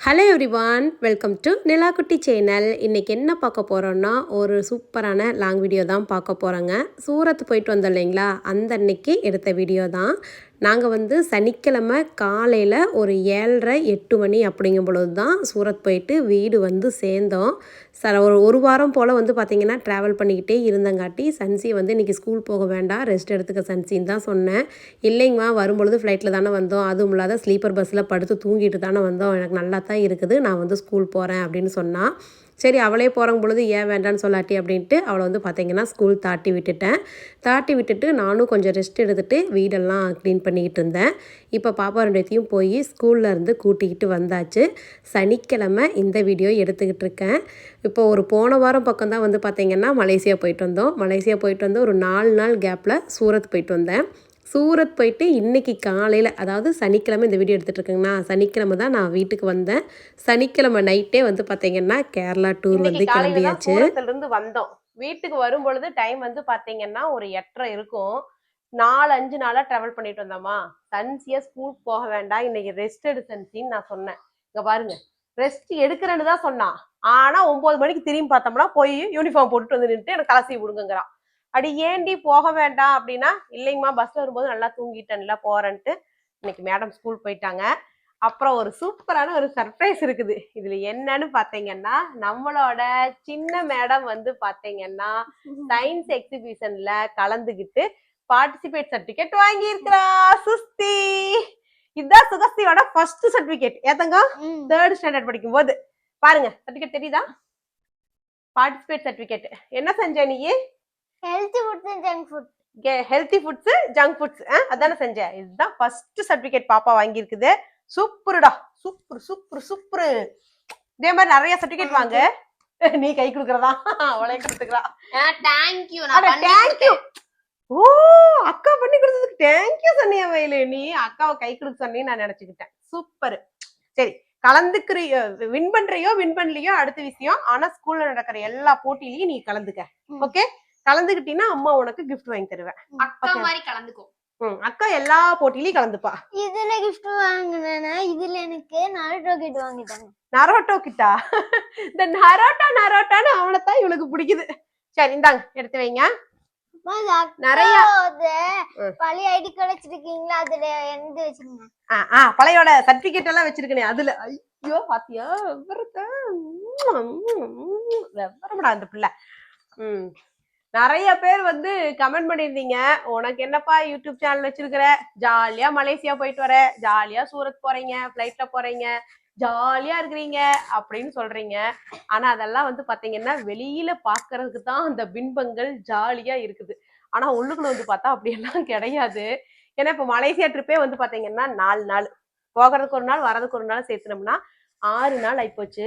Hello everyone welcome to Nilakutti channel இன்றைக்கி என்ன பார்க்க போகிறோன்னா ஒரு சூப்பரான லாங் வீடியோ தான் பார்க்க போகிறோங்க சூரத் போயிட்டு வந்தோம் இல்லைங்களா? அந்த அன்னைக்கு எடுத்த வீடியோ தான். நாங்கள் வந்து சனிக்கிழமை காலையில் ஒரு ஏழரை எட்டு மணி அப்படிங்கும் பொழுது தான் சூரத் போயிட்டு வீடு வந்து சேர்ந்தோம். ச ஒரு ஒரு வாரம் போல் வந்து பார்த்திங்கன்னா ட்ராவல் பண்ணிக்கிட்டே இருந்தங்காட்டி சன்சி வந்து இன்றைக்கி ஸ்கூல் போக வேண்டாம் ரெஸ்ட் எடுத்துக்க சன்சின்னு தான் சொன்னேன். இல்லைங்கம்மா வரும்பொழுது ஃப்ளைட்டில் தானே வந்தோம். அதுவும் இல்லாத ஸ்லீப்பர் பஸ்ஸில் படுத்து தூங்கிட்டு தானே வந்தோம். எனக்கு நல்லா தான் இருக்குது. நான் வந்து ஸ்கூல் போகிறேன் அப்படின்னு சொன்னான் சரி அவளே போகிற பொழுது ஏன் வேண்டான்னு சொல்லாட்டி அப்படின்ட்டு அவளை வந்து பார்த்தீங்கன்னா ஸ்கூல் தாட்டி விட்டுட்டேன். தாட்டி விட்டுட்டு நானும் கொஞ்சம் ரெஸ்ட் எடுத்துகிட்டு வீடெல்லாம் க்ளீன் பண்ணிக்கிட்டு இருந்தேன். இப்போ பாப்பா ரெண்டுத்தையும் போய் ஸ்கூலில் இருந்து கூட்டிக்கிட்டு வந்தாச்சு. சனிக்கிழமை இந்த வீடியோ எடுத்துக்கிட்டு இருக்கேன். இப்போ ஒரு போன வாரம் பக்கம் தான் வந்து பார்த்தீங்கன்னா மலேசியா போயிட்டு வந்தோம். மலேசியா போயிட்டு வந்து ஒரு நாலு நாள் கேப்பில் சூரத் போயிட்டு வந்தேன். சூரத் போயிட்டு இன்னைக்கு காலையில் அதாவது சனிக்கிழமை இந்த வீடியோ எடுத்துகிட்டு இருக்கேங்கண்ணா சனிக்கிழமை தான் நான் வீட்டுக்கு வந்தேன். சனிக்கிழமை நைட்டே வந்து பார்த்தீங்கன்னா கேரளா டூர் வந்து கிளம்பியாச்சு. சூரத்துல இருந்து வந்தோம். வீட்டுக்கு வரும் பொழுது டைம் வந்து பாத்தீங்கன்னா ஒரு எட்டரை இருக்கும். நாலு அஞ்சு நாளா டிராவல் பண்ணிட்டு வந்தோமா. சன்சியா ஸ்கூல் போக வேண்டாம். இன்னைக்கு ரெஸ்ட் எடு சன்சின்னு நான் சொன்னேன். இங்க பாருங்க. ரெஸ்ட் எடுக்கிறேன்னு தான் சொன்னான். ஆனா ஒன்பது மணிக்கு திரும்பி பார்த்தோம்னா போய் யூனிஃபார்ம் போட்டுட்டு வந்து நின்னுட்டு எனக்கு கலசி விடுங்கிறான் அடி ஏண்டி போக வேண்டாம் அப்படின்னா இல்லைங்கம்மா பஸ்ல வரும்போது நல்லா தூங்கிட்டேன்ல போறேன்ட்டு இன்னைக்கு மேடம் ஸ்கூல் போயிட்டாங்க. அப்புறம் ஒரு சூப்பரான ஒரு சர்ப்ரைஸ் இருக்குது. இதுல என்னன்னு பாத்தீங்கன்னா நம்மளோட சின்ன மேடம் வந்து பாத்தீங்கன்னா சயின்ஸ் எக்ஸிபிஷன்ல கலந்துகிட்டு பார்ட்டிசிபேட் சர்டிபிகேட் வாங்கியிருக்கிறா. சுஸ்தி! இதுதான் சுகஸ்தியோட ஃபர்ஸ்ட் சர்டிபிகேட் ஏத்தங்க? தேர்ட் ஸ்டாண்டர்ட் படிக்கும் போது பாருங்க சர்டிபிகேட் தெரியுதா? பார்ட்டிசிபேட் சர்டிபிகேட் என்ன செஞ்ச நீ? Healthy foods and junk food healthy foods junk foods அதானே செஞ்சேன் இதுதான் ஃபர்ஸ்ட் சர்டிபிகேட் பாப்பா வாங்கியிருக்குது. சூப்பருடா. Super super super. இதே மாதிரி நிறைய சர்டிபிகேட் வாங்க. நீ கை கொடுக்கறதா? அவளே கொடுத்துக்கிறா. தேங்க் யூ அட தேங்க்யூ ஓ அக்கா பண்ணி கொடுத்ததுக்கு தேங்க்யூ சொன்னியா வயலு நீ அக்காவை கை கொடுக்க சொன்னி நான் நினைச்சுக்கிட்டேன். சூப்பர். சரி கலந்துக்கிறியோ வின் பண்றியோ வின் பண்ணலையோ அடுத்த விஷயம். ஆனா ஸ்கூல்ல நடக்கிற எல்லா போட்டியிலயும் நீ கலந்துக்க. ஓகே கலந்துக்கிட்டீங்கன்னா அம்மா உனக்கு கிஃப்ட் வாங்கி தருவேன். அக்கா. மாதிரி கலந்துக்கோ. அக்கா எல்லா போட்டியிலயும் கலந்துப்பா. இதுல கிஃப்ட் வாங்கினேன்னா இதுல எனக்கு நருட்டோ கிட் வாங்கிட்டாங்க நரோட்டோ கிட்டா? இந்த நரோட்டா நரோட்டான்னு அவனை தான் இவளுக்கு பிடிக்குது. சரி இந்தாங்க எடுத்து வைங்க. நிறைய. பழைய ஐடி கார்டு வச்சிருக்கீங்களா? அதுல எந்த வச்சிருங்க. ஆ ஆ பழையோட சர்டிபிகேட் எல்லாம் வச்சிருக்கனே அதுல. ஐயோ பாத்தியா? விவரத்தை. விவரம்டா அந்த பிள்ளை. ம். நிறைய பேர் வந்து கமெண்ட் பண்ணியிருந்தீங்க. உனக்கு என்னப்பா யூடியூப் சேனல் வச்சிருக்கிற? ஜாலியா மலேசியா போயிட்டு வர. ஜாலியா சூரத் போறீங்க ஃப்ளைட்ல போறீங்க ஜாலியா இருக்கிறீங்க அப்படின்னு சொல்றீங்க. ஆனா அதெல்லாம் வந்து பாத்தீங்கன்னா வெளியில பாக்குறதுக்கு தான் அந்த பின்பங்கள் ஜாலியா இருக்குது. ஆனா உள்ளுக்குள்ள வந்து பார்த்தா அப்படியெல்லாம் கிடையாது. ஏன்னா இப்ப மலேசியா ட்ரிப்பே வந்து பாத்தீங்கன்னா நாலு நாள். போகிறதுக்கு ஒரு நாள் வரதுக்கு ஒரு நாள் சேர்த்துனோம்னா ஆறு நாள் ஆயிப்போச்சு.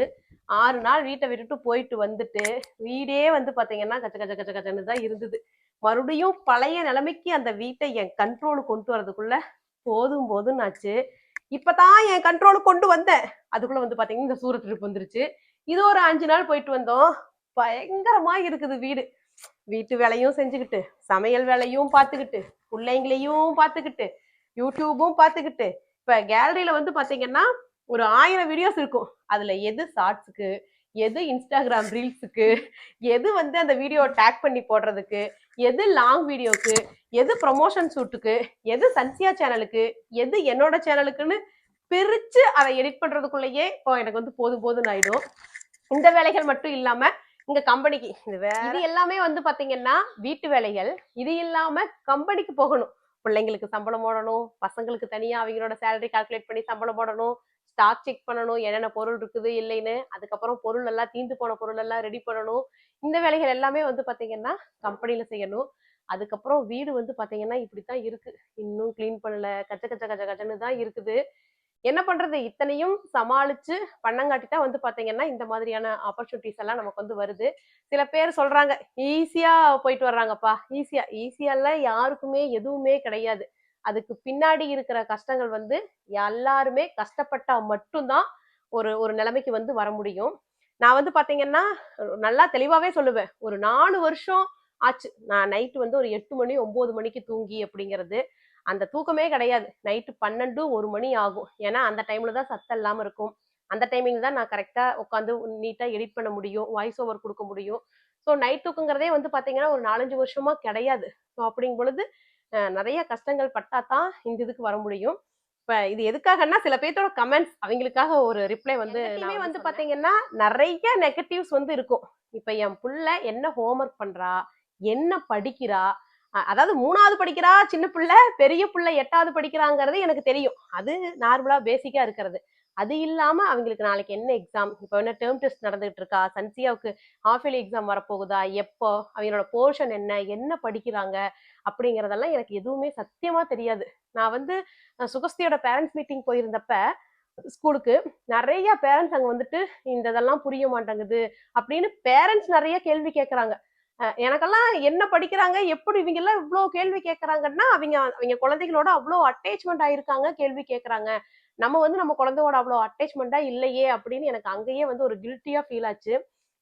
ஆறு நாள் வீட்டை விட்டுட்டு போயிட்டு வந்துட்டு வீடே வந்து பார்த்தீங்கன்னா கச்ச கச்ச கச்ச கச்சன்னு தான் இருந்தது. மறுபடியும் பழைய நிலைமைக்கு அந்த வீட்டை என் கண்ட்ரோலு கொண்டு வரதுக்குள்ள போதும் போதும்னு ஆச்சு இப்பதான் என் கண்ட்ரோலுக்கு கொண்டு வந்தேன். அதுக்குள்ள வந்து பாத்தீங்கன்னா இந்த சூரத் ட்ரிப் வந்துருச்சு. இது ஒரு அஞ்சு நாள் போயிட்டு வந்தோம். பயங்கரமா இருக்குது வீடு. வீட்டு வேலையும் செஞ்சுக்கிட்டு சமையல் வேலையும் பார்த்துக்கிட்டு பிள்ளைங்களையும் பார்த்துக்கிட்டு யூடியூபும் பார்த்துக்கிட்டு இப்ப கேலரியில வந்து பாத்தீங்கன்னா ஒரு ஆயிரம் வீடியோஸ் இருக்கும். அதுல எது ஷார்ட்ஸுக்கு எது இன்ஸ்டாகிராம் ரீல்ஸுக்கு எது வந்து அந்த வீடியோ டேக் பண்ணி போடுறதுக்கு எது லாங் வீடியோக்கு எது ப்ரொமோஷன் ஷூட்டுக்கு எது சன்சியா சேனலுக்கு எது என்னோட சேனலுக்குன்னு பிரிச்சு அதை எடிட் பண்றதுக்குள்ளேயே இப்போ எனக்கு வந்து போதும் போதும்னு ஆயிடும். இந்த வேலைகள் மட்டும் இல்லாம இங்க கம்பெனிக்கு இது இது எல்லாமே வந்து பாத்தீங்கன்னா வீட்டு வேலைகள். இது இல்லாம கம்பெனிக்கு போகணும். பிள்ளைங்களுக்கு சம்பளம் போடணும் பசங்களுக்கு தனியா அவங்களோட சேலரி கால்குலேட் பண்ணி சம்பளம் போடணும் ஸ்டாக் செக் பண்ணணும் என்னென்ன பொருள் இருக்குது இல்லைன்னு. அதுக்கப்புறம் பொருள் எல்லாம் தீந்து போன பொருள் எல்லாம் ரெடி பண்ணணும். இந்த வேலைகள் எல்லாமே வந்து பாத்தீங்கன்னா கம்பெனில செய்யணும். அதுக்கப்புறம் வீடு வந்து பாத்தீங்கன்னா இப்படித்தான் இருக்கு. இன்னும் க்ளீன் பண்ணல. கச்ச கச்ச கச்ச கச்சன்னு தான் இருக்குது. என்ன பண்றது? இத்தனையும் சமாளிச்சு பண்ணங்காட்டி தான் வந்து பாத்தீங்கன்னா இந்த மாதிரியான ஆப்பர்ச்சுனிட்டிஸ் எல்லாம் நமக்கு வந்து வருது. சில பேர் சொல்றாங்க ஈஸியா போயிட்டு வர்றாங்கப்பா. ஈஸியா ஈஸியால யாருக்குமே எதுவுமே கிடையாது. அதுக்கு பின்னாடி இருக்கிற கஷ்டங்கள் வந்து எல்லாருமே கஷ்டப்பட்டா மட்டும்தான் ஒரு ஒரு நிலைமைக்கு வந்து வர முடியும். நான் வந்து பாத்தீங்கன்னா நல்லா தெளிவாவே சொல்லுவேன். ஒரு நாலு வருஷம் ஆச்சு. நான் நைட்டு வந்து ஒரு எட்டு மணி ஒன்பது மணிக்கு தூங்கி அப்படிங்கிறது அந்த தூக்கமே கிடையாது. நைட்டு பன்னெண்டு ஒரு மணி ஆகும். ஏன்னா அந்த டைம்ல தான் சத்தம் இல்லாம இருக்கும். அந்த டைமிங் தான் நான் கரெக்டாக உட்காந்து நீட்டாக எடிட் பண்ண முடியும் வாய்ஸ் ஓவர் கொடுக்க முடியும். ஸோ நைட் தூக்குங்கிறதே வந்து பாத்தீங்கன்னா ஒரு நாலஞ்சு வருஷமா கிடையாது. ஸோ அப்படிங்கும் பொழுது நிறைய கஷ்டங்கள் பட்டா தான் இந்த இதுக்கு வர முடியும். இப்போ இது எதுக்காகன்னா சில பேர்த்தோட கமெண்ட்ஸ் அவங்களுக்காக ஒரு ரிப்ளை வந்து வந்து பார்த்தீங்கன்னா நிறைய நெகட்டிவ்ஸ் வந்து இருக்கும். இப்போ என் புள்ள என்ன ஹோம்ஒர்க் பண்றா? என்ன படிக்கிறா? அதாவது மூணாவது படிக்கிறா சின்ன பிள்ளை பெரிய பிள்ளை எட்டாவது படிக்கிறாங்கிறது எனக்கு தெரியும். அது நார்மலா பேசிக்கா இருக்கிறது. அது இல்லாம அவங்களுக்கு நாளைக்கு என்ன எக்ஸாம் இப்போ என்ன டேர்ம் டெஸ்ட் நடந்துகிட்டு இருக்கா? சன்சியாவுக்கு ஹாஃப் இயர்லி எக்ஸாம் வரப்போகுதா? எப்போ? அவங்களோட போர்ஷன் என்ன? என்ன படிக்கிறாங்க? அப்படிங்கறதெல்லாம் எனக்கு எதுவுமே சத்தியமா தெரியாது. நான் வந்து சுகஸ்தியோட பேரண்ட்ஸ் மீட்டிங் போயிருந்தப்ப ஸ்கூலுக்கு நிறைய பேரண்ட்ஸ் அங்க வந்துட்டு இந்த இதெல்லாம் புரிய மாட்டேங்குது அப்படின்னு பேரண்ட்ஸ் நிறைய கேள்வி கேட்கறாங்க எனக்கெல்லாம் என்ன படிக்கிறாங்க? எப்படி இவங்க எல்லாம் இவ்வளோ கேள்வி கேட்கறாங்கன்னா அவங்க அவங்க குழந்தைகளோட அவ்வளோ அட்டேச்மெண்ட் ஆயிருக்காங்க கேள்வி கேட்கறாங்க நம்ம வந்து நம்ம குழந்தையோட அவ்வளோ அட்டேச்மெண்டா இல்லையே அப்படின்னு எனக்கு அங்கேயே வந்து ஒரு கில்ட்டியா ஃபீல் ஆச்சு.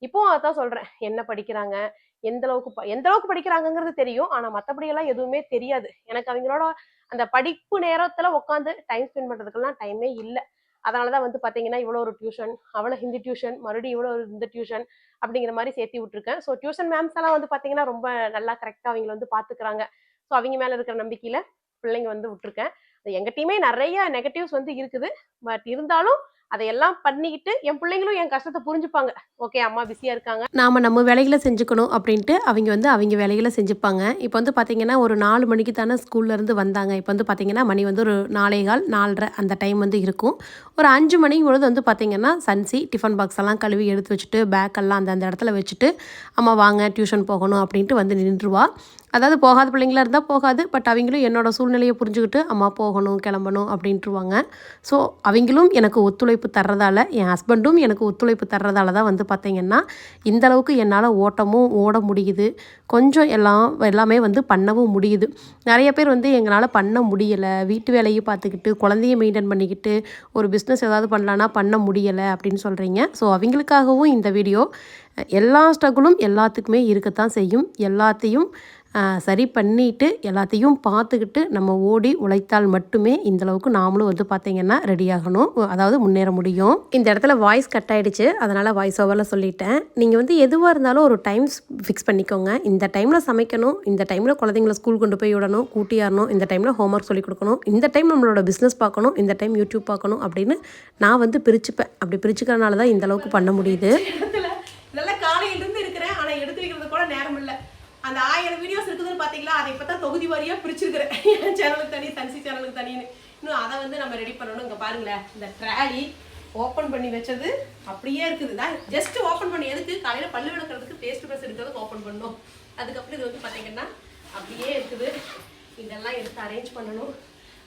இப்போ அதான் சொல்றேன். என்ன படிக்கிறாங்க? எந்த அளவுக்கு ப- எந்த அளவுக்கு படிக்கிறாங்கங்கிறது தெரியும். ஆனா மத்தபடி எல்லாம் எதுவுமே தெரியாது. எனக்கு அவங்களோட அந்த படிப்பு நேரத்துல உட்காந்து டைம் ஸ்பெண்ட் பண்றதுக்கெல்லாம் டைமே இல்லை. அதனாலதான் வந்து பாத்தீங்கன்னா இவ்வளோ ஒரு டியூஷன் அவ்வளோ ஹிந்தி டியூஷன் மறுபடியும் இவ்வளோ ஒரு இந்த டியூஷன் அப்படிங்கிற மாதிரி சேர்த்து விட்டுருக்கேன். ஸோ டியூஷன் மேம்ஸ் எல்லாம் வந்து பாத்தீங்கன்னா ரொம்ப நல்லா கரெக்டாக அவங்க வந்து பாத்துக்கிறாங்க. ஸோ அவங்க மேல இருக்கிற நம்பிக்கையில பிள்ளைங்க வந்து விட்டுருக்கேன். எங்கிட்டயுமே எங்க டீமே நிறைய நெகட்டிவ்ஸ் வந்து இருக்குது. பட் இருந்தாலும் அதையெல்லாம் பண்ணிக்கிட்டு என் பிள்ளைங்களும் என் கஷ்டத்தை புரிஞ்சுப்பாங்க. ஓகே அம்மா பிஸியாக இருக்காங்க. நாம் நம்ம வேலைகளை செஞ்சுக்கணும் அப்படின்ட்டு அவங்க வந்து அவங்க வேலைகளை செஞ்சுப்பாங்க. இப்போ வந்து பார்த்தீங்கன்னா ஒரு நாலு மணிக்கு தானே ஸ்கூல்லேருந்து வந்தாங்க. இப்போ வந்து பார்த்தீங்கன்னா மணி வந்து ஒரு நாலே கால் நாலரை அந்த டைம் வந்து இருக்கும். ஒரு அஞ்சு மணிக்கு பொழுது வந்து பார்த்தீங்கன்னா சன்சி டிஃபன் பாக்ஸ் எல்லாம் கழுவி எடுத்து வச்சுட்டு பேக் எல்லாம் அந்த அந்த இடத்துல வச்சுட்டு அம்மா வாங்க டியூஷன் போகணும் அப்படின்ட்டு வந்து நின்றுவா அதாவது போகாத பிள்ளைங்களா இருந்தால் போகாது பட் அவங்களும் என்னோட சூழ்நிலையை புரிஞ்சுக்கிட்டு அம்மா போகணும் கிளம்பணும் அப்படின்ட்டுருவாங்க. ஸோ அவங்களும் எனக்கு ஒத்துழைப்பு தர்றதால என் ஹஸ்பண்டும் எனக்கு ஒத்துழைப்பு தர்றதால தான் வந்து பார்த்தீங்கன்னா இந்த அளவுக்கு என்னால் ஓட்டமும் ஓட முடியுது. கொஞ்சம் எல்லாம் எல்லாமே வந்து பண்ணவும் முடியுது. நிறைய பேர் வந்து எங்களால் பண்ண முடியலை. வீட்டு வேலையை பார்த்துக்கிட்டு குழந்தைய மெயின்டைன் பண்ணிக்கிட்டு ஒரு பிஸ்னஸ் ஏதாவது பண்ணலான்னா பண்ண முடியலை அப்படின்னு சொல்கிறீங்க ஸோ அவங்களுக்காகவும் இந்த வீடியோ எல்லா ஸ்ட்ரகுளும் எல்லாத்துக்குமே இருக்கத்தான் செய்யும். எல்லாத்தையும் சரி பண்ணிட்டு எல்லாத்தையும் பார்த்துக்கிட்டு நம்ம ஓடி உழைத்தால் மட்டுமே இந்தளவுக்கு நாமளும் வந்து பார்த்திங்கன்னா ரெடி ஆகணும். அதாவது முன்னேற முடியும். இந்த இடத்துல வாய்ஸ் கட் ஆகிடுச்சு அதனால் வாய்ஸ் ஓவரில் சொல்லிட்டேன். நீங்கள் வந்து எதுவாக இருந்தாலும் ஒரு டைம்ஸ் ஃபிக்ஸ் பண்ணிக்கோங்க. இந்த டைமில் சமைக்கணும். இந்த டைமில் குழந்தைங்கள ஸ்கூல் கொண்டு போய் விடணும். கூட்டியாரணும் இந்த டைமில் ஹோம்ஒர்க் சொல்லி கொடுக்கணும். இந்த டைம் நம்மளோட பிஸ்னஸ் பார்க்கணும். இந்த டைம் யூடியூப் பார்க்கணும் அப்படின்னு நான் வந்து பிரிச்சுப்பேன். அப்படி பிரிச்சுக்கிறனால தான் இந்தளவுக்கு பண்ண முடியுது. இதெல்லாம் இருக்கிறேன். ஆனால் எடுத்து வைக்கிறது கூட நேரம் இல்லை. அந்த ஆயிரம் வீடியோஸ் இருக்குதுன்னு பார்த்தீங்களா அதை இப்பதான் தொகுதி வாரியாக பிரிச்சிருக்கிறேன். என் சேனலுக்கு தனி சன்சி சேனலுக்கு தனின்னு இன்னும் அதை வந்து நம்ம ரெடி பண்ணணும். இங்கே பாருங்களேன் இந்த ட்ராலி ஓப்பன் பண்ணி வச்சது அப்படியே இருக்குது. தான் ஜஸ்ட் ஓப்பன் பண்ணி எதுக்கு? காலையில் பல்லு விளக்குறதுக்கு பேஸ்ட் ப்ரஷ் எடுக்கிறதுக்கு ஓப்பன் பண்ணணும். அதுக்கப்புறம் இது வந்து பார்த்தீங்கன்னா அப்படியே இருக்குது. இதெல்லாம் எடுத்து அரேஞ்ச் பண்ணணும்.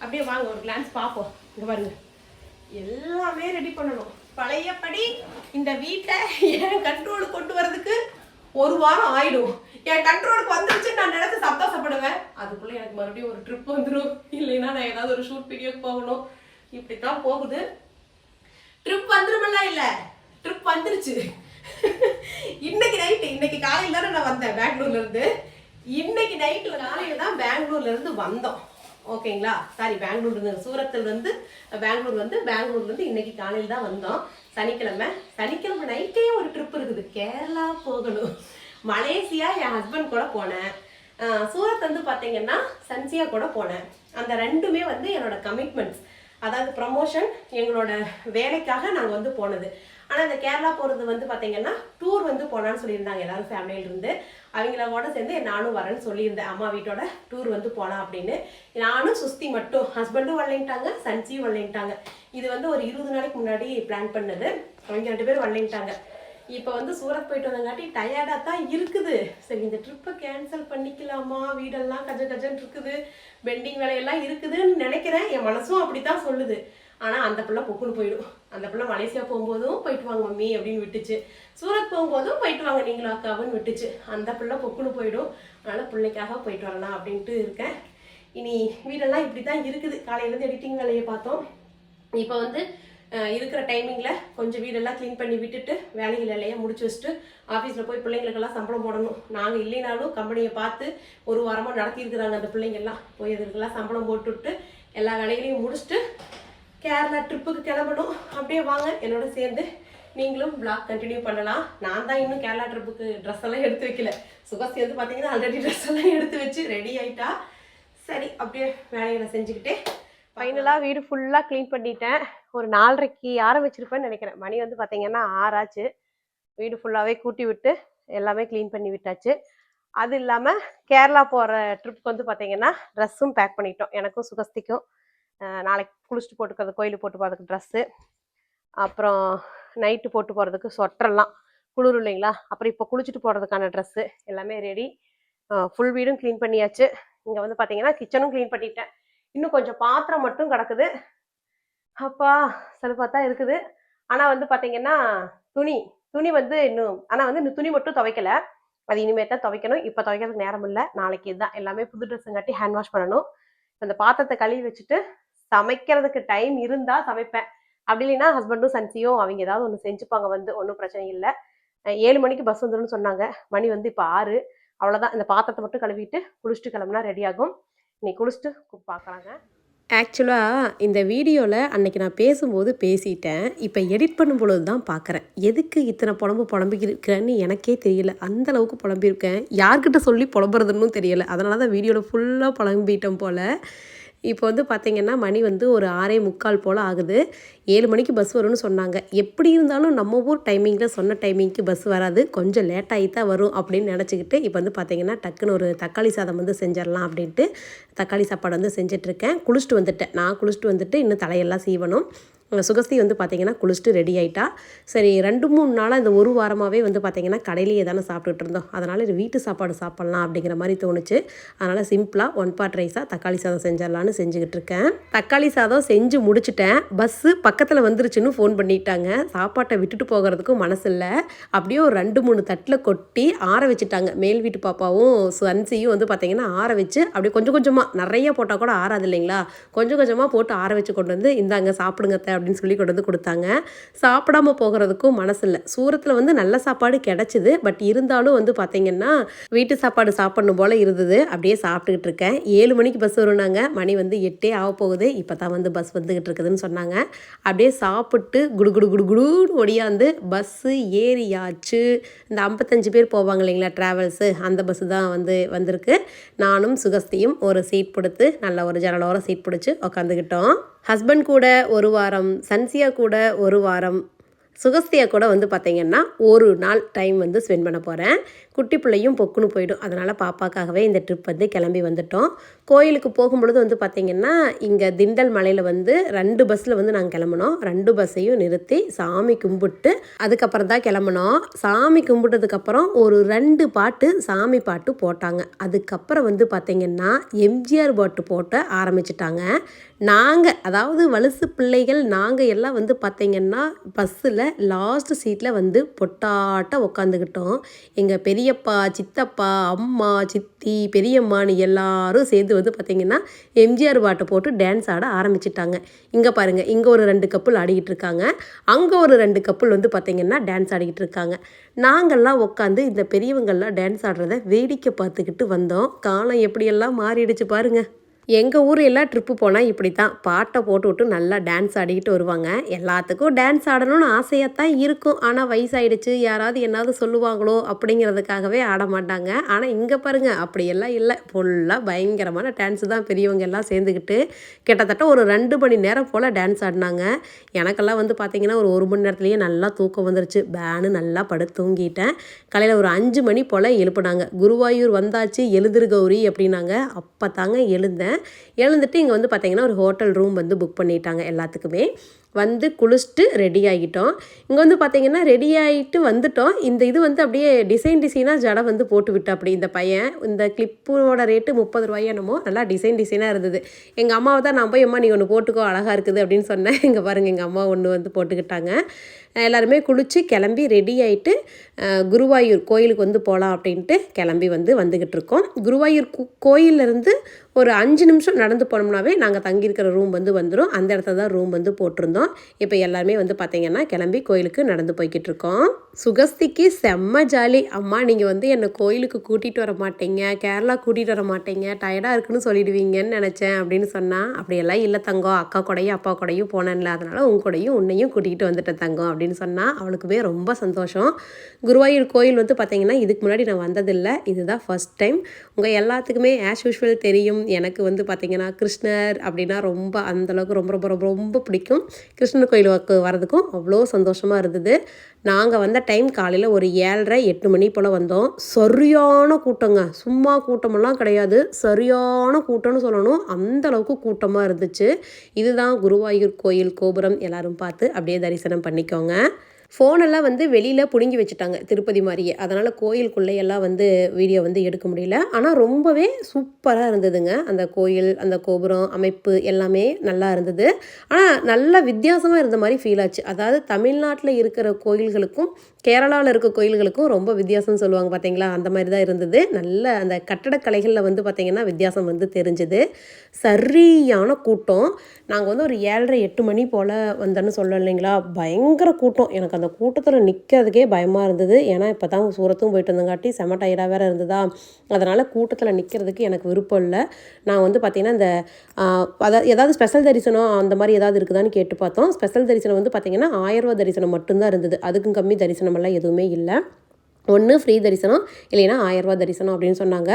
அப்படியே வாங்க ஒரு கிளான்ஸ் பார்ப்போம். இங்கே பாருங்க. எல்லாமே ரெடி பண்ணணும். பழையபடி இந்த வீட்டை என் கண்ட்ரோலுக்கு கொண்டு வரதுக்கு ஒரு வாரம் ஆயிடும். என் கண்ட்ரோலுக்கு வந்துருச்சு நான் நினைச்சு சந்தோஷப்படுவேன். அதுக்குள்ள எனக்கு மறுபடியும் ஒரு ட்ரிப் வந்துடும் இல்லைன்னா நான் ஏதாவது ஒரு ஷூட் வீடியோக்கு போகணும். இப்படித்தான் போகுது. ட்ரிப் வந்துருமெல்லாம் இல்ல? ட்ரிப் வந்துருச்சு. இன்னைக்கு நைட்டு இன்னைக்கு காலையில தானே நான் வந்தேன் பெங்களூர்ல இருந்து. இன்னைக்கு நைட்டு காலையில தான் பெங்களூர்ல இருந்து வந்தோம். ஓகேங்களா? சாரி பெங்களூர் சூரத்தில் வந்து பெங்களூர் வந்து பெங்களூர்ல இருந்து இன்னைக்கு காலையில் தான் வந்தோம். சனிக்கிழமை சனிக்கிழமை நைட்டே ஒரு ட்ரிப் இருக்குது. கேரளா போகணும். மலேசியா என் ஹஸ்பண்ட் கூட போனேன். சூரத் வந்து பார்த்தீங்கன்னா சன்சியா கூட போனேன். அந்த ரெண்டுமே வந்து என்னோட கமிட்மெண்ட்ஸ் அதாவது ப்ரமோஷன் எங்களோட வேலைக்காக நாங்கள் வந்து போனது. ஆனால் இந்த கேரளா போகிறது வந்து பார்த்தீங்கன்னா டூர் வந்து போனான்னு சொல்லியிருந்தாங்க எல்லாரும் ஃபேமிலியிலிருந்து அவங்களோட சேர்ந்து நானும் வரேன்னு சொல்லியிருந்தேன். அம்மா வீட்டோட டூர் வந்து போகலாம் அப்படின்னு. நானும் சுஸ்தி மட்டும். ஹஸ்பண்டும் வரலைன்ட்டாங்க சன்சியும் வரலைன்ட்டாங்க. இது வந்து ஒரு இருபது நாளைக்கு முன்னாடி பிளான் பண்ணது. அவங்க ரெண்டு பேரும் வரலைன்ட்டாங்க. இப்போ வந்து சூரத் போயிட்டு வந்தங்காட்டி டயர்டாக தான் இருக்குது. சரி இந்த ட்ரிப்பை கேன்சல் பண்ணிக்கலாமா? வீடெல்லாம் கஜ கஜன் இருக்குது. பெண்டிங் வேலையெல்லாம் இருக்குதுன்னு நினைக்கிறேன். என் மனசும் அப்படி தான் சொல்லுது. ஆனால் அந்த பிள்ளை பொக்குன்னு போயிடும். அந்த பிள்ளை மலேசியா போகும்போதும் போயிட்டு வாங்க மம்மி அப்படின்னு விட்டுச்சு. சூரத் போகும்போதும் போயிட்டு வாங்க நீங்களும் அக்காவுன்னு விட்டுச்சு. அந்த பிள்ளை பொக்குன்னு போயிடும். அதனால் பிள்ளைக்காக போயிட்டு வரலாம் அப்படின்ட்டு இருக்கேன். இனி வீடெல்லாம் இப்படி தான் இருக்குது. காலையிலேருந்து எடிட்டிங் வேலையை பார்த்தோம். இப்போ வந்து இருக்கிற டைமிங்கில் கொஞ்சம் வீடெல்லாம் க்ளீன் பண்ணி விட்டுட்டு வேலைகள் இல்லையா முடிச்சு வச்சுட்டு ஆஃபீஸில் போய் பிள்ளைங்களுக்கெல்லாம் சம்பளம் போடணும். நாங்கள் இல்லைனாலும் கம்பெனியை பார்த்து ஒரு வாரமாக நடத்தியிருக்கிறாங்க அந்த பிள்ளைங்கெல்லாம். போய் அதுக்கெல்லாம் சம்பளம் போட்டுவிட்டு எல்லா வேலைகளையும் முடிச்சுட்டு கேரளா ட்ரிப்புக்கு கிளம்பணும். அப்படியே வாங்க என்னோட சேர்ந்து நீங்களும் பிளாக் கண்டினியூ பண்ணலாம். நான் தான் இன்னும் கேரளா ட்ரிப்புக்கு ட்ரெஸ் எல்லாம் எடுத்து வைக்கல. சுகஸ்தி வந்து பார்த்தீங்கன்னா ஆல்ரெடி ட்ரெஸ் எல்லாம் எடுத்து வச்சு ரெடி ஆயிட்டா. சரி அப்படியே வேலைகளை செஞ்சுக்கிட்டே ஃபைனலாக வீடு ஃபுல்லாக க்ளீன் பண்ணிட்டேன். ஒரு நாலரைக்கு ஆரம்பிச்சிருப்பேன்னு நினைக்கிறேன். மணி வந்து பார்த்தீங்கன்னா ஆறாச்சு. வீடு ஃபுல்லாகவே கூட்டி விட்டு எல்லாமே க்ளீன் பண்ணி விட்டாச்சு. அது இல்லாமல் கேரளா போகிற ட்ரிப்புக்கு வந்து பார்த்தீங்கன்னா ட்ரெஸ்ஸும் பேக் பண்ணிட்டோம். எனக்கும் சுகஸ்திக்கும். நாளைக்கு குளிச்சுட்டு போட்டுக்கிறது கோயிலுக்கு போட்டு போகிறதுக்கு ட்ரெஸ்ஸு அப்புறம் நைட்டு போட்டு போகிறதுக்கு சொட்டரெல்லாம் குளிர் இல்லைங்களா? அப்புறம் இப்போ குளிச்சுட்டு போகிறதுக்கான ட்ரெஸ்ஸு எல்லாமே ரெடி ஃபுல் வீடும் க்ளீன் பண்ணியாச்சு. இங்கே வந்து பார்த்தீங்கன்னா கிச்சனும் க்ளீன் பண்ணிட்டேன். இன்னும் கொஞ்சம் பாத்திரம் மட்டும் கிடக்குது. அப்பா சில தான் இருக்குது. ஆனால் வந்து பார்த்தீங்கன்னா துணி துணி வந்து இன்னும் ஆனால் வந்து இன்னும் துணி மட்டும் துவைக்கலை. அது இனிமேல் தான் துவைக்கணும். இப்போ துவைக்கிறதுக்கு நேரம் இல்லை. நாளைக்கு இதுதான் எல்லாமே புது ட்ரெஸ்ஸுங்காட்டி ஹேண்ட் வாஷ் பண்ணணும். அந்த பாத்திரத்தை கழுவி வச்சுட்டு சமைக்கிறதுக்கு டைம் இருந்தால் சமைப்பேன். அப்படி இல்லைன்னா ஹஸ்பண்டும் சன்சியும் அவங்க ஏதாவது ஒன்று செஞ்சுப்பாங்க வந்து ஒன்றும் பிரச்சனை இல்லை. ஏழு மணிக்கு பஸ் வந்துடும் சொன்னாங்க. மணி வந்து இப்போ ஆறு. அவ்வளோதான் இந்த பாத்திரத்தை மட்டும் கழுவிட்டு குளிச்சுட்டு கிளம்புனா ரெடி ஆகும். நீ குளிச்சுட்டு பார்க்கலாங்க. ஆக்சுவலாக இந்த வீடியோவில் அன்னைக்கு நான் பேசும்போது பேசிட்டேன். இப்போ எடிட் பண்ணும் பொழுது தான் பார்க்குறேன் எதுக்கு இத்தனை புலம்பு புலம்பிக்கிறேன்னு எனக்கே தெரியல. அந்த அளவுக்கு புலம்பியிருக்கேன். யார்கிட்ட சொல்லி புலம்புறதுன்னு தெரியல. அதனால தான் வீடியோவில் ஃபுல்லாக புலம்பிட்டேன் போல். இப்போ வந்து பார்த்திங்கன்னா மணி வந்து ஒரு ஆறே முக்கால் போல் ஆகுது. ஏழு மணிக்கு பஸ் வரும்னு சொன்னாங்க. எப்படி இருந்தாலும் நம்ம ஊர் டைமிங்கில் சொன்ன டைமிங்க்கு பஸ் வராது. கொஞ்சம் லேட்டாகி தான் வரும் அப்படின்னு நினச்சிக்கிட்டு இப்போ வந்து பார்த்திங்கன்னா டக்குன்னு ஒரு தக்காளி சாதம் வந்து செஞ்சிடலாம் அப்படின்ட்டு தக்காளி சாப்பாடு வந்து செஞ்சிட்ருக்கேன் குளிச்சுட்டு வந்துட்டேன். நான் குளிச்சுட்டு வந்துட்டு இன்னும் தலையெல்லாம் சீவணும். சுகஸ்தி வந்து பார்த்திங்கன்னா குளிச்சுட்டு ரெடி ஆயிட்டா. சரி ரெண்டு மூணு நாளாக இந்த ஒரு வாரமாகவே வந்து பார்த்திங்கன்னா கடையிலேயே தானே சாப்பிட்டுட்டு இருந்தோம். அதனால் இது வீட்டு சாப்பாடு சாப்பிட்லாம் அப்படிங்கிற மாதிரி தோணுச்சு. அதனால் சிம்பிளாக ஒன் பாட் ரைஸாக தக்காளி சாதம் செஞ்சிடலான்னு செஞ்சுக்கிட்டு இருக்கேன். தக்காளி சாதம் செஞ்சு முடிச்சிட்டேன். பஸ்ஸு பக்கத்தில் வந்துருச்சுன்னு ஃபோன் பண்ணிட்டாங்க. சாப்பாட்டை விட்டுட்டு போகிறதுக்கும் மனசு இல்லை அப்படியே ஒரு ரெண்டு மூணு தட்டில் கொட்டி ஆற வச்சுட்டாங்க. மேல் வீட்டு பாப்பாவும் சன்சியும் வந்து பார்த்திங்கன்னா ஆற வச்சு அப்படியே கொஞ்சம் கொஞ்சமாக நிறைய போட்டால் கூட ஆறாது இல்லைங்களா? கொஞ்சம் கொஞ்சமாக போட்டு ஆற வச்சு கொண்டு வந்து இந்தாங்க சாப்பிடுங்க அத்தை அப்படின்னு சொல்லி கொண்டு வந்து கொடுத்தாங்க. சாப்பிடாம போகிறதுக்கும் மனசு இல்லை சூரத்தில் வந்து நல்ல சாப்பாடு கிடச்சிது. பட் இருந்தாலும் வந்து பார்த்திங்கன்னா வீட்டு சாப்பாடு சாப்பிடணும் போல் இருந்தது. அப்படியே சாப்பிட்டுக்கிட்டு இருக்கேன். ஏழு மணிக்கு பஸ் வரும்னாங்க மணி வந்து எட்டே ஆக போகுது. இப்போ தான் வந்து பஸ் வந்துக்கிட்டு இருக்குதுன்னு சொன்னாங்க. அப்படியே சாப்பிட்டு குடு குடு குடு குடுன்னு ஒடியாந்து பஸ்ஸு ஏறியாச்சு. இந்த ஐம்பத்தஞ்சு பேர் போவாங்க இல்லைங்களா ட்ராவல்ஸு அந்த பஸ்ஸு தான் வந்து வந்திருக்கு. நானும் சுகஸ்தியும் ஒரு சீட் கொடுத்து நல்ல ஒரு ஜனலோரம் சீட் பிடிச்சி உக்காந்துக்கிட்டோம். ஹஸ்பண்ட் கூட ஒரு வாரம் சன்சியா கூட ஒரு வாரம் சுகஸ்தியா கூட வந்து பார்த்திங்கன்னா ஒரு நாள் டைம் வந்து ஸ்பெண்ட் பண்ண போகிறேன் குட்டி பிள்ளையும் பொக்குன்னு போயிடும். அதனால் பாப்பாக்காகவே இந்த ட்ரிப் வந்து கிளம்பி வந்துட்டோம். கோயிலுக்கு போகும்பொழுது வந்து பார்த்திங்கன்னா இங்கே திண்டல் மலையில் வந்து ரெண்டு பஸ்ஸில் வந்து நாங்கள் கிளம்புனோம். ரெண்டு பஸ்ஸையும் நிறுத்தி சாமி கும்பிட்டு அதுக்கப்புறம் தான் கிளம்புனோம். சாமி கும்பிட்டதுக்கப்புறம் ஒரு ரெண்டு பாட்டு சாமி பாட்டு போட்டாங்க. அதுக்கப்புறம் வந்து பார்த்திங்கன்னா எம்ஜிஆர் பாட்டு போட்ட ஆரம்பிச்சிட்டாங்க. நாங்கள் அதாவது வலுசு பிள்ளைகள் நாங்கள் எல்லாம் வந்து பார்த்திங்கன்னா பஸ்ஸில் லாஸ்ட் சீட்டில் வந்து பொட்டாட்ட உக்காந்துக்கிட்டோம். எங்கள் பெரிய பெரியப்பா சித்தப்பா அம்மா சித்தி பெரியம்மான்னு எல்லாரும் சேர்ந்து வந்து பார்த்திங்கன்னா எம்ஜிஆர் பாட்டை போட்டு டான்ஸ் ஆட ஆரம்பிச்சிட்டாங்க. இங்கே பாருங்கள் இங்கே ஒரு ரெண்டு கப்புள் ஆடிக்கிட்டு இருக்காங்க. அங்கே ஒரு ரெண்டு கப்புள் வந்து பார்த்திங்கன்னா டான்ஸ் ஆடிக்கிட்டு இருக்காங்க. நாங்கள்லாம் உட்காந்து இந்த பெரியவங்கள்லாம் டான்ஸ் ஆடுறத வேடிக்கை பார்த்துக்கிட்டு வந்தோம். காலம் எப்படியெல்லாம் மாறிடுச்சு பாருங்கள் எங்கள் ஊர் எல்லாம் ட்ரிப்பு போனால் இப்படி தான் பாட்டை போட்டு விட்டு நல்லா டான்ஸ் ஆடிக்கிட்டு வருவாங்க. எல்லாத்துக்கும் டான்ஸ் ஆடணும்னு ஆசையாக தான் இருக்கும். ஆனால் வயசாயிடுச்சு. யாராவது என்னாவது சொல்லுவாங்களோ அப்படிங்கிறதுக்காகவே ஆட மாட்டாங்க. ஆனால் இங்கே பாருங்கள் அப்படியெல்லாம் இல்லை. ஃபுல்லாக பயங்கரமான டான்ஸு தான் பெரியவங்க எல்லாம் சேர்ந்துக்கிட்டு கிட்டத்தட்ட ஒரு ரெண்டு மணி நேரம் போல் டான்ஸ் ஆடினாங்க. எனக்கெல்லாம் வந்து பார்த்திங்கன்னா ஒரு ஒரு மணி நேரத்துலேயே நல்லா தூக்கம் வந்துருச்சு. பேனு நல்லா படு தூங்கிட்டேன். காலையில் ஒரு அஞ்சு மணி போல் எழுப்புனாங்க. குருவாயூர் வந்தாச்சு. எழுதுரு கௌரி அப்படின்னாங்க. அப்போ தாங்க எழுந்தேன். எழுந்துட்டு இங்கே வந்து பார்த்திங்கன்னா ஒரு ஹோட்டல் ரூம் வந்து புக் பண்ணிட்டாங்க எல்லாத்துக்குமே. வந்து குளிச்சுட்டு ரெடி ஆகிட்டோம். இங்கே வந்து பார்த்திங்கன்னா ரெடி ஆகிட்டு வந்துட்டோம். இந்த இது வந்து அப்படியே டிசைன் டிசைனாக ஜடை வந்து போட்டு விட்டு அப்படி இந்த பையன். இந்த கிளிப்போட ரேட்டு முப்பது ரூபாய் என்னமோ நல்லா டிசைன் டிசைனாக இருந்தது. எங்கள் அம்மாவை தான் நான் போய் அம்மா நீ ஒன்று போட்டுக்கோ அழகாக இருக்குது அப்படின்னு சொன்னேன். இங்கே பாருங்கள் எங்கள் அம்மா ஒன்று வந்து போட்டுக்கிட்டாங்க. எல்லாருமே குளித்து கிளம்பி ரெடி ஆகிட்டு குருவாயூர் கோயிலுக்கு வந்து போகலாம் அப்படின்ட்டு கிளம்பி வந்து வந்துக்கிட்டு இருக்கோம். குருவாயூர் கு- ஒரு அஞ்சு நிமிஷம் நடந்து போனோம்னாவே நாங்கள் தங்கியிருக்கிற ரூம் வந்து வந்துடும் அந்த இடத்துல தான் ரூம் வந்து போட்டிருந்தோம். இப்போ எல்லாருமே வந்து பார்த்திங்கன்னா கிளம்பி கோயிலுக்கு நடந்து போய்கிட்டு இருக்கோம். சுகஸ்திக்கு செம்ம ஜாலி. அம்மா நீங்கள் வந்து என்னை கோயிலுக்கு கூட்டிகிட்டு வர மாட்டீங்க. கேரளா கூட்டிகிட்டு வர மாட்டீங்க. டயர்டாக இருக்குன்னு சொல்லிடுவீங்கன்னு நினச்சேன் அப்படின்னு சொன்னால் அப்படியெல்லாம் இல்லை தங்கம் அக்கா கூடயும் அப்பா கூடயும் போனேன்ல. அதனால் உங்க கூடயும் உன்னையும் கூட்டிகிட்டு வந்துட்டேன் தங்கம் அப்படின்னு சொன்னால் அவளுக்குமே ரொம்ப சந்தோஷம். குருவாயூர் கோயில் வந்து பார்த்திங்கன்னா இதுக்கு முன்னாடி நான் வந்ததில்லை. இதுதான் ஃபஸ்ட் டைம் உங்கள் எல்லாத்துக்குமே ஆஸ் யூஷுவல் தெரியும். எனக்கு வந்து பார்த்திங்கன்னா கிருஷ்ணர் அப்படின்னா ரொம்ப அந்தளவுக்கு ரொம்ப ரொம்ப ரொம்ப ரொம்ப பிடிக்கும். கிருஷ்ணர் கோயிலுக்கு வரதுக்கும் அவ்வளோ சந்தோஷமாக இருந்தது. நாங்கள் வந்த டைம் காலையில் ஒரு ஏழரை எட்டு மணி போல் வந்தோம். சரியான கூட்டங்க. சும்மா கூட்டமெல்லாம் கிடையாது. சரியான கூட்டம்னு சொல்லணும். அந்த அளவுக்கு கூட்டமாக இருந்துச்சு. இதுதான் குருவாயூர் கோயில் கோபுரம். எல்லோரும் பார்த்து அப்படியே தரிசனம் பண்ணிக்கோங்க. ஃபோனெல்லாம் வந்து வெளியில் பிடுங்கி வச்சுட்டாங்க திருப்பதி மாதிரியே. அதனால் கோயிலுக்குள்ளேயெல்லாம் வந்து வீடியோ வந்து எடுக்க முடியல. ஆனால் ரொம்பவே சூப்பராக இருந்ததுங்க. அந்த கோயில் அந்த கோபுரம் அமைப்பு எல்லாமே நல்லா இருந்தது. ஆனால் நல்லா வித்தியாசமாக இருந்த மாதிரி ஃபீல் ஆச்சு. அதாவது தமிழ்நாட்டில் இருக்கிற கோயில்களுக்கும் கேரளாவில் இருக்க கோயில்களுக்கும் ரொம்ப வித்தியாசம் சொல்லுவாங்க பார்த்தீங்களா அந்த மாதிரி தான் இருந்தது. நல்ல அந்த கட்டடக்கலைகளில் வந்து பார்த்திங்கன்னா வித்தியாசம் வந்து தெரிஞ்சுது. சரியான கூட்டம். நாங்கள் வந்து ஒரு ஏழரை எட்டு மணி போல் வந்தோன்னு சொல்ல இல்லைங்களா? பயங்கர கூட்டம். எனக்கு அந்த கூட்டத்தில் நிற்கிறதுக்கே பயமாக இருந்தது. ஏன்னா இப்போ தான் சூரத்தும் போயிட்டு வந்தங்காட்டி செம டயர்டாக வேறு இருந்ததா? அதனால் கூட்டத்தில் நிற்கிறதுக்கு எனக்கு விருப்பம் இல்லை. நான் வந்து பார்த்திங்கன்னா இந்த அதாவது ஏதாவது ஸ்பெஷல் தரிசனம் அந்த மாதிரி ஏதாவது இருக்குதான்னு கேட்டு பார்த்தோம். ஸ்பெஷல் தரிசனம் வந்து பார்த்திங்கன்னா ஆயிரரூவா தரிசனம் மட்டும்தான் இருந்தது. அதுக்கும் கம்மி தரிசனம் தரிசனமெல்லாம் எதுவுமே இல்லை. ஒன்று ஃப்ரீ தரிசனம் இல்லைன்னா ஆயிரரூவா தரிசனம் அப்படின்னு சொன்னாங்க.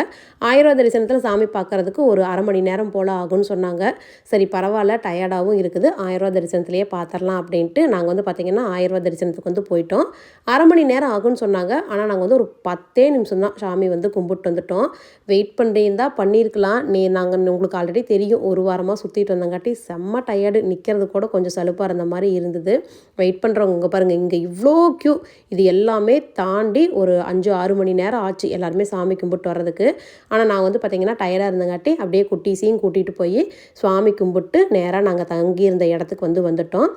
ஆயிரரூவா தரிசனத்தில் சாமி பார்க்குறதுக்கு ஒரு அரை மணி நேரம் போல் ஆகும்னு சொன்னாங்க. சரி பரவாயில்ல டயர்டாகவும் இருக்குது. ஆயிரரூவா தரிசனத்துலேயே பார்த்துடலாம் அப்படின்ட்டு நாங்கள் வந்து பார்த்திங்கன்னா ஆயிரரூவா தரிசனத்துக்கு வந்து போயிட்டோம். அரை மணி நேரம் ஆகும்னு சொன்னாங்க. ஆனால் நாங்கள் வந்து ஒரு பத்தே நிமிஷம் தான் சாமி வந்து கும்பிட்டு வந்துட்டோம். வெயிட் பண்ணியிருந்தா பண்ணியிருக்கலாம் நீ நாங்கள் உங்களுக்கு ஆல்ரெடி தெரியும். ஒரு வாரமாக சுற்றிட்டு வந்தங்காட்டி செம்ம டயர்டு நிற்கிறது கூட கொஞ்சம் சலுப்பாக இருந்த மாதிரி இருந்தது. வெயிட் பண்ணுறவங்க இங்கே பாருங்கள் இங்கே இவ்வளோ க்யூ இது எல்லாமே தாண்டி ஒரு அஞ்சு ஆறு மணி நேரம் ஆச்சு எல்லாருமே சாமி கும்பிட்டு வர்றதுக்கு. ஆனால் நான் வந்து பார்த்திங்கன்னா டயர்டாக இருந்தங்காட்டி அப்படியே குட்டீஸையும் கூட்டிகிட்டு போய் சுவாமி கும்பிட்டு நேராக நாங்கள் தங்கியிருந்த இடத்துக்கு வந்து வந்துட்டோம்.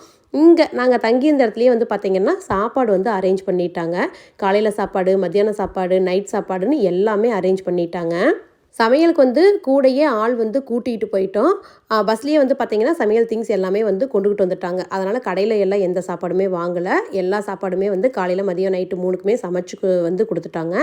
இங்கே நாங்கள் தங்கியிருந்த இடத்துலையே வந்து பார்த்திங்கன்னா சாப்பாடு வந்து அரேஞ்ச் பண்ணிட்டாங்க. காலையில் சாப்பாடு மத்தியான சாப்பாடு நைட் சாப்பாடுன்னு எல்லாமே அரேஞ்ச் பண்ணிட்டாங்க. சமையலுக்கு வந்து கூடையே ஆள் வந்து கூட்டிகிட்டு போயிட்டோம். பஸ்லேயே வந்து பார்த்திங்கன்னா சமையல் திங்ஸ் எல்லாமே வந்து கொண்டுகிட்டு வந்துட்டாங்க. அதனால் கடையில் எல்லாம் எந்த சாப்பாடுமே வாங்கலை. எல்லா சாப்பாடுமே வந்து காலையில் மதியம் நைட்டு மூணுக்குமே சமைச்சு வந்து கொடுத்துட்டாங்க.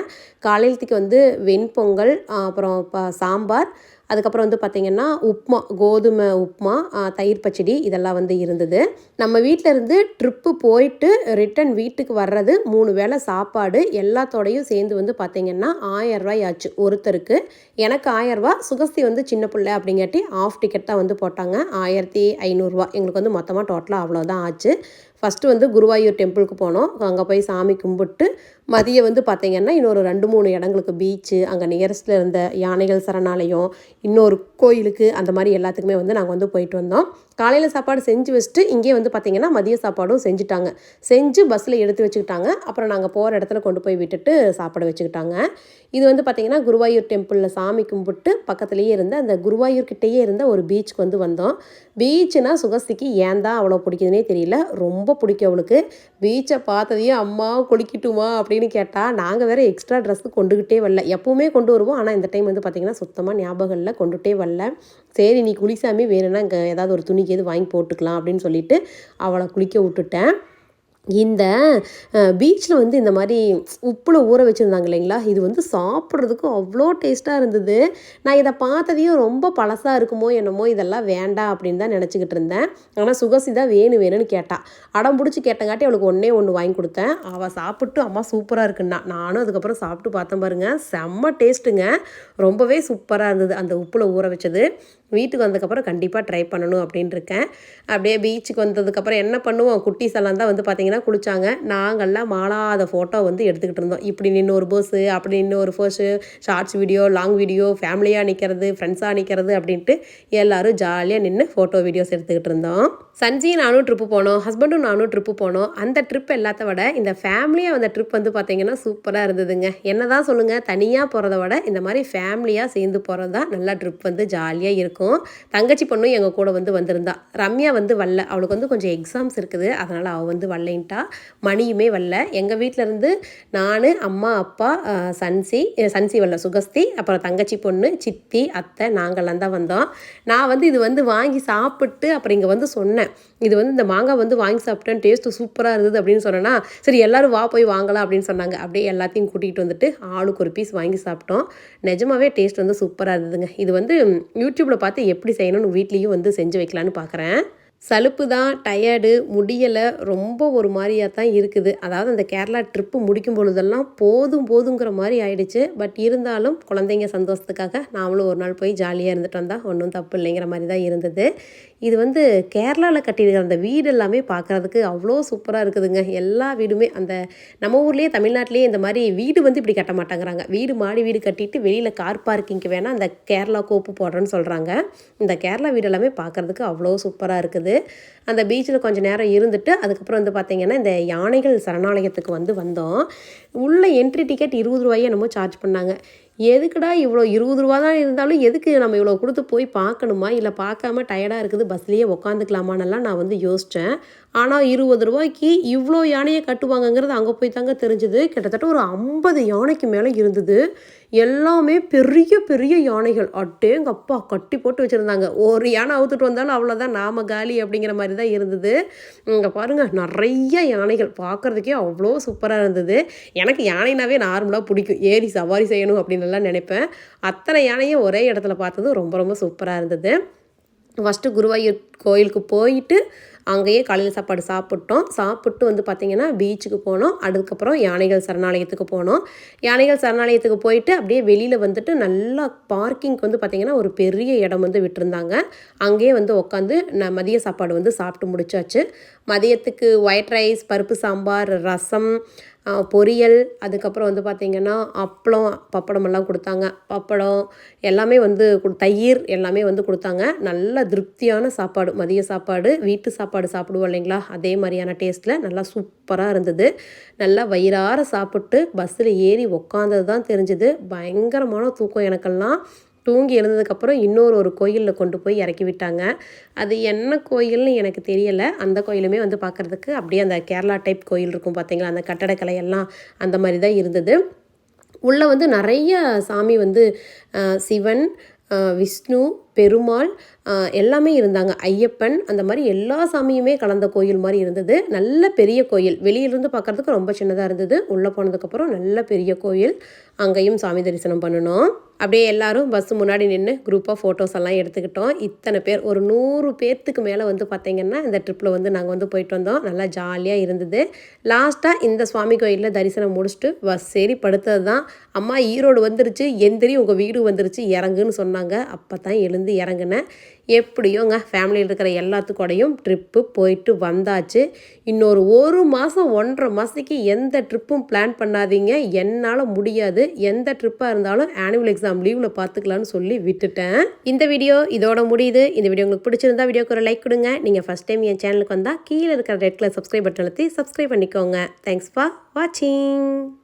காலையிலத்துக்கு வந்து வெண்பொங்கல் அப்புறம் சாம்பார் அதுக்கப்புறம் வந்து பார்த்திங்கன்னா உப்மா கோதுமை உப்மா தயிர் பச்சடி இதெல்லாம் வந்து இருந்தது. நம்ம வீட்டில் இருந்து ட்ரிப்பு போயிட்டு ரிட்டன் வீட்டுக்கு வர்றது மூணு வேளை சாப்பாடு எல்லாத்தோடையும் சேர்ந்து வந்து பார்த்திங்கன்னா ஆயரூபாய் ஆச்சு ஒருத்தருக்கு. எனக்கு ஆயரூபா சுகஸ்தி வந்து சின்ன பிள்ளை அப்படிங்காட்டி ஆஃப் டிக்கெட் தான் வந்து போட்டாங்க. ஆயிரத்தி ஐநூறுரூவா எங்களுக்கு வந்து மொத்தமாக டோட்டலாக அவ்வளோதான் ஆச்சு. ஃபஸ்ட்டு வந்து குருவாயூர் டெம்பிளுக்கு போனோம். அங்கே போய் சாமி கும்பிட்டு மதியம் வந்து பார்த்திங்கன்னா இன்னொரு ரெண்டு மூணு இடங்களுக்கு பீச்சு அங்கே நியரஸ்ட்டில் இருந்த யானைகள் சரணாலயம் இன்னொரு கோயிலுக்கு அந்த மாதிரி எல்லாத்துக்குமே வந்து நாங்கள் வந்து போயிட்டு வந்தோம். காலையில் சாப்பாடு செஞ்சு வச்சுட்டு இங்கே வந்து பார்த்திங்கன்னா மதிய சாப்பாடும் செஞ்சுட்டாங்க. செஞ்சு பஸ்ஸில் எடுத்து வச்சுக்கிட்டாங்க. அப்புறம் நாங்கள் போகிற இடத்துல கொண்டு போய் விட்டுட்டு சாப்பிட வச்சுக்கிட்டாங்க. இது வந்து பார்த்திங்கன்னா குருவாயூர் டெம்பிளில் சாமி கும்பிட்டு பக்கத்துலேயே இருந்த அந்த குருவாயூர்கிட்டயே இருந்த ஒரு பீச்சுக்கு வந்து வந்தோம். பீச்சுனா சுகஸ்திக்கு ஏன் தான் அவ்வளோ பிடிக்குதுனே தெரியல. ரொம்ப பிடிக்கும் அவளுக்கு. பீச்சை பார்த்ததையும் அம்மா குளிக்கட்டுமா அப்படின்னு கேட்டால் நாங்கள் வேறு எக்ஸ்ட்ரா ட்ரெஸ் கொண்டுக்கிட்டே வரல. எப்போவுமே கொண்டு வருவோம். ஆனால் இந்த டைம் வந்து பார்த்திங்கன்னா சுத்தமாக ஞாபகம் இல்லை கொண்டுகிட்டே வரல. சரி நீ குளிசாமி வேணும்னா இங்கே ஏதாவது ஒரு துணிக்கு எது வாங்கி போட்டுக்கலாம் அப்படின்னு சொல்லிட்டு அவளை குளிக்க விட்டுட்டேன். இந்த பீச்சில் வந்து இந்த மாதிரி உப்பில் ஊற வச்சுருந்தாங்க இல்லைங்களா? இது வந்து சாப்பிட்றதுக்கு அவ்வளோ டேஸ்ட்டாக இருந்தது. நான் இதை பார்த்ததையும் ரொம்ப பழசாக இருக்குமோ என்னமோ இதெல்லாம் வேண்டாம் அப்படின்னு தான் நினச்சிக்கிட்டு இருந்தேன். ஆனால் சுகசி தான் வேணும் வேணும்னு கேட்டா. அடம் பிடிச்சி கேட்டங்காட்டி அவளுக்கு ஒன்றே ஒன்று வாங்கி கொடுத்தேன். அவள் சாப்பிட்டு அம்மா சூப்பராக இருக்குன்னா. நானும் அதுக்கப்புறம் சாப்பிட்டு பார்த்தேன் பாருங்க. செம்ம டேஸ்ட்டுங்க. ரொம்பவே சூப்பராக இருந்தது அந்த உப்பில் ஊற வச்சது. வீட்டுக்கு வந்ததுக்கப்புறம் கண்டிப்பாக ட்ரை பண்ணணும் அப்படின்னு இருக்கேன். அப்படியே பீச்சுக்கு வந்ததுக்கப்புறம் என்ன பண்ணுவோம்? குட்டீஸ் எல்லாம் தான் வந்து பார்த்தீங்கன்னா குளிச்சாங்க. நாங்கள்லாம் மாலாத ஃபோட்டோ வந்து எடுத்துக்கிட்டு இருந்தோம். இப்படி நின்று ஒரு போஸு அப்படி நின்று ஒரு pose shorts video long video ஃபேமிலியாக நிற்கிறது ஃப்ரெண்ட்ஸாக நிற்கிறது அப்படின்ட்டு எல்லோரும் ஜாலியாக நின்று ஃபோட்டோ வீடியோஸ் எடுத்துக்கிட்டு இருந்தோம். சஞ்சியும் நானும் ட்ரிப்பு போனோம் ஹஸ்பண்டும் நானும் ட்ரிப்பு போனோம். அந்த ட்ரிப் எல்லாத்த விட இந்த ஃபேமிலியாக வந்த ட்ரிப் வந்து பார்த்தீங்கன்னா சூப்பராக இருந்ததுங்க. என்ன தான் சொல்லுங்கள் தனியாக போகிறத விட இந்த மாதிரி ஃபேமிலியாக சேர்ந்து போகிறது தான் நல்லா ட்ரிப் வந்து ஜாலியாக இருக்கும். தங்கச்சி பொண்ணும் எங்கள் கூட வந்து வந்திருந்தா. ரம்யா வந்து வரல. அவளுக்கு வந்து கொஞ்சம் எக்ஸாம்ஸ் இருக்குது. அதனால் அவள் வந்து வரலைன்ட்டா. மணியுமே வரல. எங்கள் வீட்டிலேருந்து நான் அம்மா அப்பா சன்சி சன்சி வரல சுகஸ்தி அப்புறம் தங்கச்சி பொண்ணு சித்தி அத்தை நாங்கள்லாம் தான் வந்தோம். நான் வந்து இது வந்து வாங்கி சாப்பிட்டு அப்புறம் இங்கே வந்து சொன்னேன். இது வந்து இந்த மாங்காய் வந்து வாங்கி சாப்பிட்டேன் டேஸ்ட்டு சூப்பராக இருந்தது அப்படின்னு சொன்னேன்னா சரி எல்லோரும் வா போய் வாங்கலாம் அப்படின்னு சொன்னாங்க. அப்படியே எல்லாத்தையும் கூட்டிகிட்டு வந்துட்டு ஆளுக்கு ஒரு பீஸ் வாங்கி சாப்பிட்டோம். நிஜமாவே டேஸ்ட் வந்து சூப்பராக இருந்ததுங்க. இது வந்து யூடியூப்பில் பார்த்து எப்படி செய்யணும்னு வீட்லேயும் வந்து செஞ்சு வைக்கலான்னு பார்க்குறேன் சலுப்பு தான் டயர்டு முடியலை ரொம்ப ஒரு மாதிரியாக தான் இருக்குது. அதாவது அந்த கேரளா ட்ரிப்பு முடிக்கும் பொழுதெல்லாம் போதும் போதுங்கிற மாதிரி ஆயிடுச்சு. பட் இருந்தாலும் குழந்தைங்க சந்தோஷத்துக்காக நாமளும் ஒரு நாள் போய் ஜாலியாக இருந்துட்டு வந்தால் ஒன்றும் தப்பு இல்லைங்கிற மாதிரி தான் இருந்தது. இது வந்து கேரளாவில் கட்டியிருக்கிற அந்த வீடு எல்லாமே பார்க்குறதுக்கு அவ்வளோ சூப்பராக இருக்குதுங்க. எல்லா வீடுமே அந்த நம்ம ஊர்லேயே தமிழ்நாட்டிலேயே இந்த மாதிரி வீடு வந்து இப்படி கட்ட மாட்டேங்கிறாங்க. வீடு மாடி வீடு கட்டிட்டு வெளியில் கார் பார்க்கிங்க்கு வேணால் அந்த கேரளா கோப்பு போடுறேன்னு சொல்கிறாங்க இந்த கேரளா வீடு எல்லாமே பார்க்குறதுக்கு அவ்வளோ சூப்பராக இருக்குது. அந்த பீச்சில் கொஞ்சம் நேரம் இருந்துட்டு அதுக்கப்புறம் வந்து பார்த்திங்கன்னா இந்த யானைகள் சரணாலயத்துக்கு வந்து வந்தோம். உள்ள என்ட்ரி டிக்கெட் இருபது ரூபாயே என்னமோ சார்ஜ் பண்ணாங்க. எதுக்குடா இவ்வளோ இருபது ரூபா தான் இருந்தாலும் எதுக்கு நம்ம இவ்வளோ கொடுத்து போய் பார்க்கணுமா? இல்லை பார்க்காம டயர்டாக இருக்குது பஸ்லேயே உக்காந்துக்கலாமான்னெல்லாம் நான் வந்து யோசித்தேன் ஆனால் இருபது ரூபாய்க்கு இவ்வளோ யானையை கட்டுவாங்கங்கிறது அங்கே போய் தாங்க தெரிஞ்சுது. கிட்டத்தட்ட ஒரு ஐம்பது யானைக்கு மேலே இருந்தது. எல்லாமே பெரிய பெரிய யானைகள். அட்டேங்க அப்பா கட்டி போட்டு வச்சுருந்தாங்க. ஒரு யானை அவுத்துட்டு வந்தாலும் அவ்வளோதான் நாம காலி அப்படிங்கிற மாதிரி தான் இருந்தது. இங்கே பாருங்கள் நிறைய யானைகள். பார்க்குறதுக்கே அவ்வளோ சூப்பராக இருந்தது. எனக்கு யானைனாவே நார்மலாக பிடிக்கும். ஏறி சவாரி செய்யணும் அப்படின்னு எல்லாம் நினைப்பேன். அத்தனை யானையும் ஒரே இடத்துல பார்த்தது ரொம்ப ரொம்ப சூப்பராக இருந்தது. ஃபஸ்ட்டு குருவாயூர் கோயிலுக்கு போயிட்டு அங்கேயே காலையில் சாப்பாடு சாப்பிட்டோம். சாப்பிட்டு வந்து பார்த்திங்கன்னா பீச்சுக்கு போனோம். அதுக்கப்புறம் யானைகள் சரணாலயத்துக்கு போனோம். யானைகள் சரணாலயத்துக்கு போயிட்டு அப்படியே வெளியில் வந்துட்டு நல்லா பார்க்கிங்க்கு வந்து பார்த்திங்கன்னா ஒரு பெரிய இடம் வந்து விட்டுருந்தாங்க. அங்கேயே வந்து உட்காந்து நான் மதிய சாப்பாடு வந்து சாப்பிட்டு முடிச்சாச்சு. மதியத்துக்கு ஒயிட் ரைஸ் பருப்பு சாம்பார் ரசம் பொரியல் அதுக்கப்புறம் வந்து பார்த்திங்கன்னா அப்பளம் பப்படம் எல்லாம் கொடுத்தாங்க. பப்படம் எல்லாமே வந்து தயிர் எல்லாமே வந்து கொடுத்தாங்க. நல்ல திருப்தியான சாப்பாடு மதிய சாப்பாடு வீட்டு சாப்பாடு. சாப்பாடு சாப்பிடுவோம் இல்லைங்களா? அதே மாதிரியான டேஸ்ட்டில் நல்லா சூப்பராக இருந்தது. நல்லா வயிறார சாப்பிட்டு பஸ்ஸில் ஏறி உக்காந்தது தான் தெரிஞ்சுது. பயங்கரமான தூக்கம் எனக்கெல்லாம். தூங்கி எழுந்ததுக்கப்புறம் இன்னொரு ஒரு கோயிலில் கொண்டு போய் இறக்கி விட்டாங்க. அது என்ன கோயில்னு எனக்கு தெரியலை. அந்த கோயிலுமே வந்து பார்க்குறதுக்கு அப்படியே அந்த கேரளா டைப் கோயில் இருக்கும் பார்த்தீங்களா அந்த கட்டடக்கலை எல்லாம் அந்த மாதிரி தான் இருந்தது. உள்ளே வந்து நிறைய சாமி வந்து சிவன் விஷ்ணு பெருமாள் எல்லாமே இருந்தாங்க. ஐயப்பன் அந்த மாதிரி எல்லா சாமியுமே கலந்த கோயில் மாதிரி இருந்தது. நல்ல பெரிய கோயில். வெளியிலிருந்து பார்க்குறதுக்கு ரொம்ப சின்னதாக இருந்தது. உள்ளே போனதுக்கப்புறம் நல்ல பெரிய கோயில். அங்கேயும் சாமி தரிசனம் பண்ணணும். அப்படியே எல்லாரும் பஸ் முன்னாடி நின்று குரூப்பாக ஃபோட்டோஸ் எல்லாம் எடுத்துக்கிட்டோம். இத்தனை பேர் ஒரு நூறு பேர்த்துக்கு மேலே வந்து பார்த்தீங்கன்னா இந்த ட்ரிப்பில் வந்து நாங்கள் வந்து போயிட்டு வந்தோம். நல்லா ஜாலியாக இருந்தது. லாஸ்ட்டாக இந்த சுவாமி கோயிலில் தரிசனம் முடிச்சுட்டு பஸ் ஏறி படுத்தது தான். அம்மா ஈரோடு வந்துருச்சு எந்திரி உங்கள் வீடு வந்துருச்சு இறங்குன்னு சொன்னாங்க. அப்போ தான் எழுந்து இறங்கினேன். எப்படியோங்க ஃபேமிலியில் இருக்கிற எல்லாத்துக்கூடையும் ட்ரிப்பு போயிட்டு வந்தாச்சு. இன்னொரு ஒரு மாதம் ஒன்றரை மாதத்துக்கு எந்த ட்ரிப்பும் பிளான் பண்ணாதீங்க. என்னால் முடியாது. எந்த ட்ரிப்பாக இருந்தாலும் ஆனுவல் எக்ஸாம் லீவில் பார்த்துக்கலான்னு சொல்லி விட்டுட்டேன். இந்த வீடியோ இதோட முடியுது. இந்த வீடியோ உங்களுக்கு பிடிச்சிருந்தா வீடியோக்கு ஒரு லைக் கொடுங்க. நீங்கள் ஃபஸ்ட் டைம் என் சேனலுக்கு வந்தால் கீழே இருக்கிற ரெட் கலர் சப்ஸ்கிரைப் பட்டன் அழுத்தி சப்ஸ்கிரைப் பண்ணிக்கோங்க. தேங்க்ஸ் ஃபார் வாட்சிங்